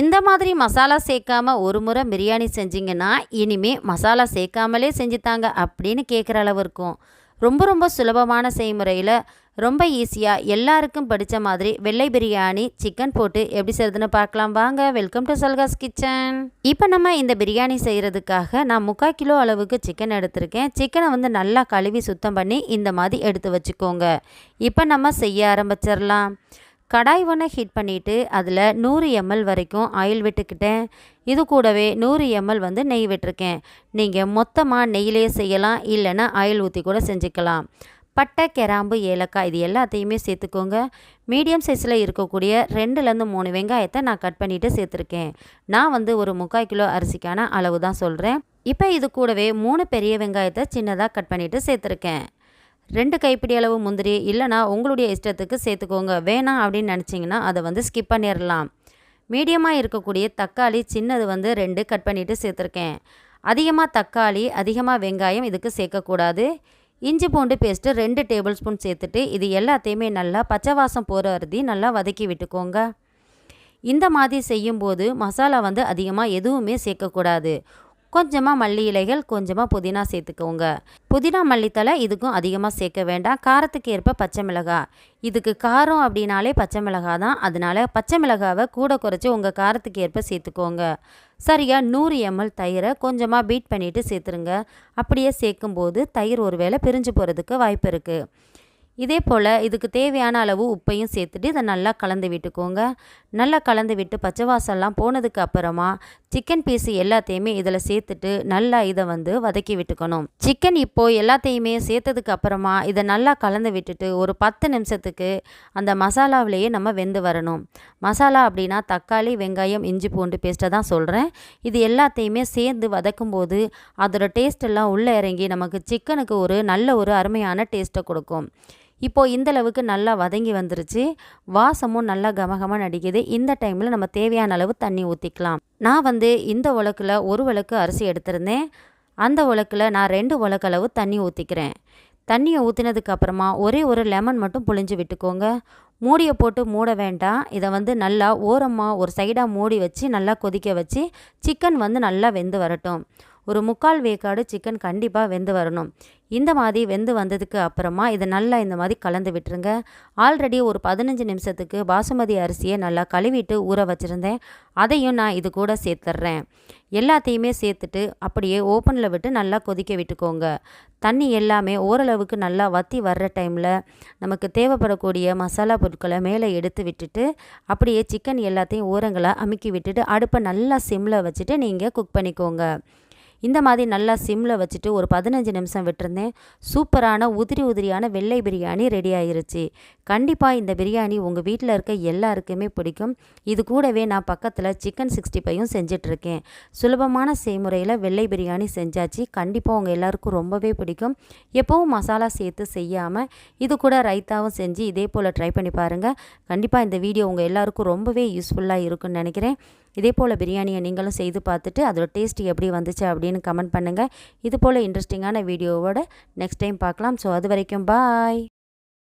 இந்த மாதிரி மசாலா சேர்க்காம ஒரு முறை பிரியாணி செஞ்சிங்கன்னா இனிமேல் மசாலா சேர்க்காமலே செஞ்சுத்தாங்க அப்படின்னு கேட்குற அளவு இருக்கும். ரொம்ப ரொம்ப சுலபமான செய்முறையில் ரொம்ப ஈஸியாக எல்லாருக்கும் படித்த மாதிரி வெள்ளை பிரியாணி சிக்கன் போட்டு எப்படி செய்கிறதுன்னு பார்க்கலாம். வாங்க வெல்கம் டு சல்காஸ் கிச்சன். இப்போ நம்ம இந்த பிரியாணி செய்கிறதுக்காக நான் முக்கால் கிலோ அளவுக்கு சிக்கன் எடுத்திருக்கேன். சிக்கனை வந்து நல்லா கழுவி சுத்தம் பண்ணி இந்த மாதிரி எடுத்து வச்சுக்கோங்க. இப்போ நம்ம செய்ய ஆரம்பிச்சிடலாம். கடாய் ஒன்று ஹீட் பண்ணிவிட்டு அதில் நூறு எம்எல் வரைக்கும் ஆயில் விட்டுக்கிட்டேன். இது கூடவே நூறு எம்எல் வந்து நெய் விட்டுருக்கேன். நீங்கள் மொத்தமாக நெய்யிலே செய்யலாம் இல்லைன்னா ஆயில் ஊற்றி கூட செஞ்சுக்கலாம். பட்டை கிராம்பு ஏலக்காய் இது எல்லாத்தையுமே சேர்த்துக்கோங்க. மீடியம் சைஸில் இருக்கக்கூடிய ரெண்டுலேருந்து மூணு வெங்காயத்தை நான் கட் பண்ணிவிட்டு சேர்த்துருக்கேன். நான் வந்து ஒரு முக்கால் கிலோ அரிசிக்கான அளவு தான் சொல்கிறேன் இப்போ இது கூடவே மூணு பெரிய வெங்காயத்தை சின்னதாக கட் பண்ணிவிட்டு சேர்த்துருக்கேன். ரெண்டு கைப்பிடி அளவு முந்திரி இல்லைனா உங்களுடைய இஷ்டத்துக்கு சேர்த்துக்கோங்க. வேணாம் அப்படின்னு நினச்சிங்கன்னா அதை வந்து ஸ்கிப் பண்ணிடலாம் மீடியமாக இருக்கக்கூடிய தக்காளி சின்னது வந்து ரெண்டு கட் பண்ணிவிட்டு சேர்த்துருக்கேன். அதிகமாக தக்காளி அதிகமாக வெங்காயம் இதுக்கு சேர்க்கக்கூடாது. இஞ்சி பூண்டு பேஸ்ட்டு ரெண்டு டேபிள் ஸ்பூன் சேர்த்துட்டு இது எல்லாத்தையுமே நல்லா பச்சை வாசம் போகிற அறுதி நல்லா வதக்கி விட்டுக்கோங்க. இந்த மாதிரி செய்யும்போது மசாலா வந்து அதிகமாக எதுவுமே சேர்க்கக்கூடாது. கொஞ்சமாக மல்லி இலைகள் கொஞ்சமாக புதினா சேர்த்துக்கோங்க. புதினா மல்லித்தலை இதுக்கும் அதிகமாக சேர்க்க வேண்டாம். காரத்துக்கு ஏற்ப பச்சை மிளகாய் இதுக்கு காரம் அப்படின்னாலே பச்சை மிளகாய் தான் அதனால பச்சை மிளகாவை கூட குறைச்சி உங்கள் காரத்துக்கு ஏற்ப சேர்த்துக்கோங்க. சரியாக நூறு எம்எல் தயிரை கொஞ்சமாக பீட் பண்ணிவிட்டு சேர்த்துருங்க. அப்படியே சேர்க்கும்போது தயிர் ஒரு வேளை பிரிஞ்சு போகிறதுக்கு வாய்ப்பு இருக்குது இதே போல் இதுக்கு தேவையான அளவு உப்பையும் சேர்த்துட்டு இதை நல்லா கலந்து விட்டுக்கோங்க. நல்லா கலந்து விட்டு பச்சை வாசல்லாம் போனதுக்கு அப்புறமா சிக்கன் பீஸு எல்லாத்தையுமே இதில் சேர்த்துட்டு நல்லா இதை வந்து வதக்கி விட்டுக்கணும். சிக்கன் இப்போது எல்லாத்தையுமே சேர்த்ததுக்கு அப்புறமா இதை நல்லா கலந்து விட்டுட்டு ஒரு பத்து நிமிஷத்துக்கு அந்த மசாலாவிலேயே நம்ம வெந்து வரணும். மசாலா அப்படின்னா தக்காளி வெங்காயம் இஞ்சி பூண்டு பேஸ்ட்டை தான் சொல்கிறேன் இது எல்லாத்தையுமே சேர்ந்து வதக்கும் போது அதோட டேஸ்ட் எல்லாம் உள்ளே இறங்கி நமக்கு சிக்கனுக்கு ஒரு நல்ல ஒரு அருமையான டேஸ்ட்டை கொடுக்கும். இப்போது இந்த அளவுக்கு நல்லா வதங்கி வந்துருச்சு. வாசமும் நல்லா கமகமாக நடிக்குது. இந்த டைமில் நம்ம தேவையான அளவு தண்ணி ஊற்றிக்கலாம் நான் வந்து இந்த உலக்கில் ஒரு உலக்கு அரிசி எடுத்திருந்தேன். அந்த உலக்கில் நான் ரெண்டு உலக்களவு தண்ணி ஊற்றிக்கிறேன் தண்ணியை ஊற்றினதுக்கு அப்புறமா ஒரே ஒரு லெமன் மட்டும் புழிஞ்சு விட்டுக்கோங்க. மூடியை போட்டு மூட வேண்டாம். இதை வந்து நல்லா ஓரமாக ஒரு சைடாக மூடி வச்சு நல்லா கொதிக்க வச்சு சிக்கன் வந்து நல்லா வெந்து வரட்டும். ஒரு முக்கால் வேக்காடு சிக்கன் கண்டிப்பாக வெந்து வரணும். இந்த மாதிரி வெந்து வந்ததுக்கு அப்புறமா இதை நல்லா இந்த மாதிரி கலந்து விட்டுருங்க. ஆல்ரெடி ஒரு பதினஞ்சு நிமிஷத்துக்கு பாசுமதி அரிசியை நல்லா கழுவிட்டு ஊற வச்சுருந்தேன். அதையும் நான் இது கூட சேர்த்துட்றேன் எல்லாத்தையுமே சேர்த்துட்டு அப்படியே ஓப்பனில் விட்டு நல்லா கொதிக்க விட்டுக்கோங்க. தண்ணி எல்லாமே ஓரளவுக்கு நல்லா வற்றி வர்ற டைமில் நமக்கு தேவைப்படக்கூடிய மசாலா பொருட்களை மேலே எடுத்து விட்டுட்டு அப்படியே சிக்கன் எல்லாத்தையும் ஓரங்களை அமுக்கி விட்டுட்டு அடுப்பை நல்லா சிம்மில் வச்சுட்டு நீங்கள் குக் பண்ணிக்கோங்க. இந்த மாதிரி நல்லா சிம்மில் வச்சுட்டு ஒரு பதினஞ்சு நிமிஷம் விட்டுருந்தேன். சூப்பரான உதிரி உதிரியான வெள்ளை பிரியாணி ரெடி ஆயிருச்சு. கண்டிப்பாக இந்த பிரியாணி உங்கள் வீட்டில் இருக்க எல்லாருக்குமே பிடிக்கும். இது கூடவே நான் பக்கத்தில் சிக்கன் சிக்ஸ்டி ஃபைவும் செஞ்சிட்ருக்கேன். சுலபமான செய்முறையில் வெள்ளை பிரியாணி செஞ்சாச்சு. கண்டிப்பாக உங்கள் எல்லாருக்கும் ரொம்பவே பிடிக்கும். எப்போவும் மசாலா சேர்த்து செய்யாமல் இது கூட ரைத்தாவும் செஞ்சு இதே போல் ட்ரை பண்ணி பாருங்கள் கண்டிப்பாக இந்த வீடியோ உங்கள் எல்லாருக்கும் ரொம்பவே யூஸ்ஃபுல்லாக இருக்குன்னு நினைக்கிறேன். இதே போல் பிரியாணியை நீங்களும் செய்து பார்த்துட்டு அதோட டேஸ்ட் எப்படி வந்துச்சு அப்படின்னு அப்படின்னு கமெண்ட் பண்ணுங்கள் இது போல் இன்ட்ரெஸ்டிங்கான வீடியோவோட நெக்ஸ்ட் டைம் பார்க்கலாம். ஸோ அது வரைக்கும் பாய்